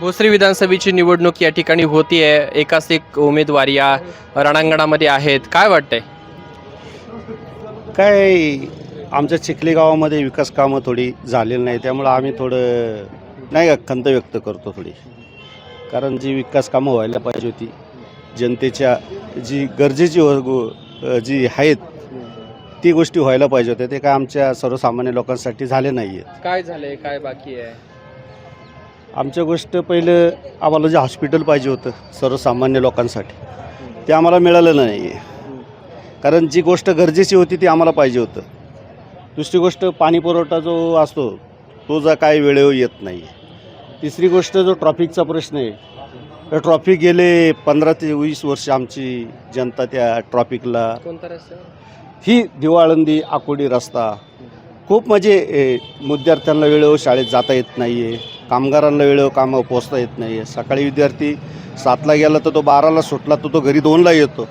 भोसरी विधानसभेची निवडणूक या ठिकाणी होतीये. एकाच एक उमेदवार या रणांगणामध्ये आहेत. काय वाटतंय? काय आमच्या चिखली गावामध्ये विकास कामं थोडी झालेली नाही त्यामुळं आम्ही थोडं नाही का खंत व्यक्त करतो थोडी. कारण जी विकास कामं व्हायला पाहिजे होती जनतेच्या जी गरजेची व- गो- जी आहेत ती गोष्टी व्हायला पाहिजे होत्या. ते काय आमच्या सर्वसामान्य लोकांसाठी झाले नाही आहेत काय झालंय? काय बाकी आहे? आमच्या गोष्ट पहिलं आम्हाला जे हॉस्पिटल पाहिजे होतं सर्वसामान्य लोकांसाठी ते आम्हाला मिळालं नाही आहे कारण जी गोष्ट गरजेची होती ती आम्हाला पाहिजे होतं. दुसरी गोष्ट पाणी पुरवठा जो असतो तो जा काय वेळेवर येत नाही तिसरी गोष्ट जो ट्रॉफिकचा प्रश्न आहे तर ट्रॉफिक गेले पंधरा ते वीस वर्ष आमची जनता त्या ट्रॉफिकला ही दिवाळंदी आकोडी रस्ता खूप म्हणजे विद्यार्थ्यांना वेळेवर शाळेत जाता येत नाही आहे कामगारांना वेळेवर कामावर पोचता येत नाही. आहे सकाळी विद्यार्थी सातला गेला तर तो बाराला सुटला तर तो घरी दोनला येतो.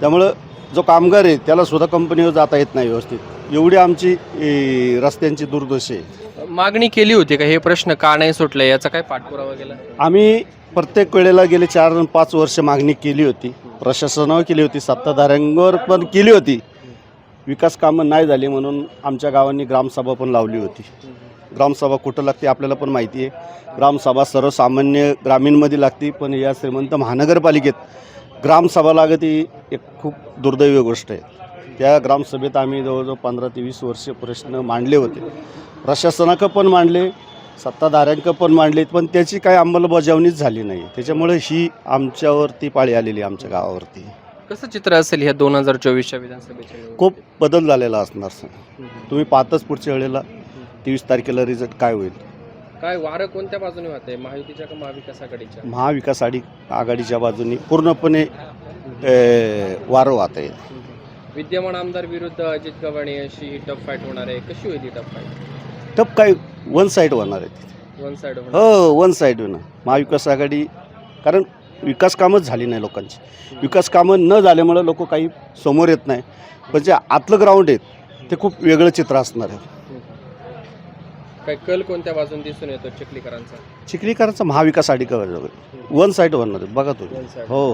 त्यामुळं जो कामगार आहे त्याला सुद्धा कंपनीवर जाता येत नाही व्यवस्थित. एवढी आमची ए, रस्त्यांची दुर्दशा आहे. मागणी केली होती का? हे प्रश्न का नाही सुटले? याचा काय पाठपुरावा गेला आम्ही प्रत्येक वेळेला गेले चार आणि पाच वर्ष मागणी केली होती. प्रशासनावर केली होती सत्ताधाऱ्यांवर पण केली होती. विकास कामं नाही झाली म्हणून आमच्या गावांनी ग्रामसभा पण लावली होती. ग्रामसभा कुठं लागते आपल्याला पण माहिती आहे. ग्रामसभा सर्वसामान्य ग्रामीणमध्ये लागते पण या श्रीमंत महानगरपालिकेत ग्रामसभा लागत ही एक खूप दुर्दैवी गोष्ट आहे. त्या ग्रामसभेत आम्ही जवळजवळ पंधरा ते वीस वर्ष प्रश्न मांडले होते. प्रशासनाकडं पण मांडले सत्ताधाऱ्यांकडं पण मांडले पण त्याची काही अंमलबजावणीच झाली नाही. त्याच्यामुळे ही आमच्यावरती पाळी आलेली आमच्या गावावरती. कसं चित्र असेल ह्या दोन हजार चोवीसच्या विधानसभेच्या? खूप बदल झालेला असणार सर. तुम्ही पाहतच पुढच्या वेळेला. तेवीस तारखेला रिझल्ट काय होईल? काय वारं कोणत्या बाजूने वाहतंय महायुतीच्या का महाविकास आघाडीच्या? महाविकास आघाडी आघाडीच्या बाजूनी पूर्णपणे ए, वारं वाहत. आहे विद्यमान आमदार विरुद्ध अजित गव्हाणे अशी ही टफ फाईट होणार आहे. कशी होईल ही टफ फाईट टप काय? वन साईड होणार आहे. वन साइड हो वन साईड होणार. महाविकास आघाडी कारण विकास कामच झाली नाही लोकांची. विकास कामं न झाल्यामुळं लोक काही समोर येत नाही. पण जे आतलं ग्राउंड आहे ते खूप वेगळं चित्र असणार आहे. काय कल कोणत्या बाजून दिसून येतो चिखलीकरांचा? चिखलीकरांचा महाविकास आघाडी वन साईड आहे बघा तुम्ही. वन हो.